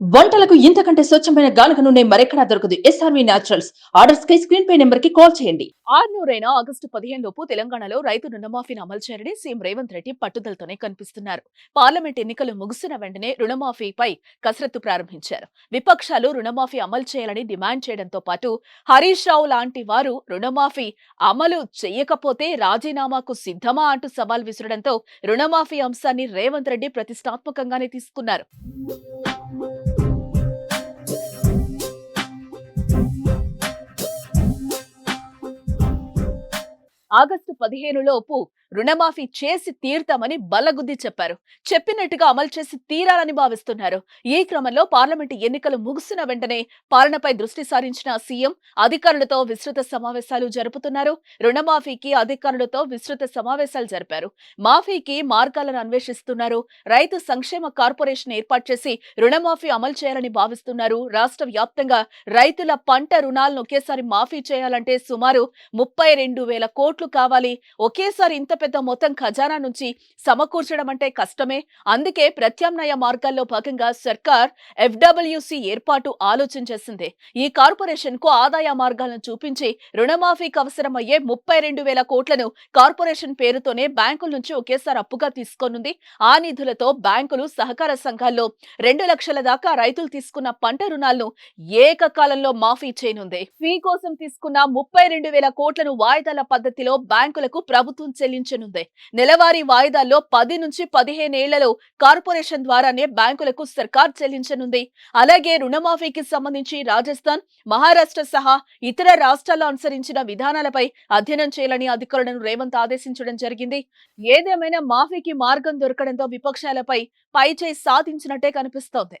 వంటలకు ఇంతకంటే స్వచ్ఛమైన గానుక నూనె మరెక్కడా దొరకదు. ఎస్ఆర్వి న్యాచురల్స్ ఆర్డర్స్ కై స్క్రీన్ పై నెంబర్కి కాల్ చేయండి. ఆరునూరైన ఆగస్టు పదిహేను లోపు తెలంగాణలో రైతు రుణమాఫీని అమలు చేయాలని సీఎం రేవంత్ రెడ్డి పట్టుదలతోనే కనిపిస్తున్నారు. పార్లమెంట్ ఎన్నికలు ముగిసిన వెంటనే రుణమాఫీపై కసరత్తు ప్రారంభించారు. విపక్షాలు రుణమాఫీ అమలు చేయాలని డిమాండ్ చేయడంతో పాటు హరీష్ రావు లాంటి వారు రుణమాఫీ అమలు చేయకపోతే రాజీనామాకు సిద్ధమా అంటూ సవాల్ విసరడంతో రుణమాఫీ అంశాన్ని రేవంత్ రెడ్డి ప్రతిష్టాత్మకంగానే తీసుకున్నారు. ఆగస్టు పదిహేనులోపు రుణమాఫీ చేసి తీర్తామని బల్లగుద్ది చెప్పారు. చెప్పినట్టుగా అమలు చేసి తీరాలని భావిస్తున్నారు. ఈ క్రమంలో పార్లమెంటు ఎన్నికలు ముగిసిన వెంటనే పాలనపై దృష్టి సారించిన సీఎం అధికారులతో విస్తృత సమావేశాలు జరుపుతున్నారు. రుణమాఫీకి అధికారులతో విస్తృత సమావేశాలు జరిపారు. మాఫీకి మార్గాలను అన్వేషిస్తున్నారు. రైతు సంక్షేమ కార్పొరేషన్ ఏర్పాటు చేసి రుణమాఫీ అమలు చేయాలని భావిస్తున్నారు. రాష్ట్ర వ్యాప్తంగా రైతుల పంట రుణాలను ఒకేసారి మాఫీ చేయాలంటే సుమారు ముప్పై రెండు వేల కోట్లు కావాలి. ఒకేసారి ఇంత పెద్ద మొత్తం ఖజానా నుంచి సమకూర్చడం అంటే కష్టమే. అందుకే ప్రత్యామ్నాయ మార్గాల్లో భాగంగా సర్కార్ ఎఫ్డబ్ల్యూసి ఏర్పాటు ఆలోచన చేసింది. ఈ కార్పొరేషన్కు ఆదాయ మార్గాలను చూపించి రుణమాఫీకి అవసరమయ్యే ముప్పై రెండు వేల కోట్లను కార్పొరేషన్ పేరుతోనే బ్యాంకుల నుంచి ఒకేసారి అప్పుగా తీసుకోనుంది. ఆ నిధులతో బ్యాంకులు సహకార సంఘాల్లో రెండు లక్షల దాకా రైతులు తీసుకున్న పంట రుణాలను ఏకకాలంలో మాఫీ చేయనుంది. ఫీ కోసం తీసుకున్న ముప్పై రెండు వేల కోట్లను వాయిదాల పద్ధతిలో బ్యాంకులకు ప్రభుత్వం చెల్లించనుంది నెలవారీ వాయిదాల్లో పది నుంచి పదిహేనేళ్ళలో కార్పొరేషన్ ద్వారానే బ్యాంకులకు సర్కార్ చెల్లించనుంది. అలాగే రుణమాఫీకి సంబంధించి రాజస్థాన్ మహారాష్ట్ర సహా ఇతర రాష్ట్రాల్లో అనుసరించిన విధానాలపై అధ్యయనం చేయాలని అధికారులను రేవంత్ ఆదేశించడం జరిగింది. ఏదేమైనా మాఫీకి మార్గం దొరకడంతో విపక్షాలపై పైచేయి సాధించినట్టే కనిపిస్తోంది.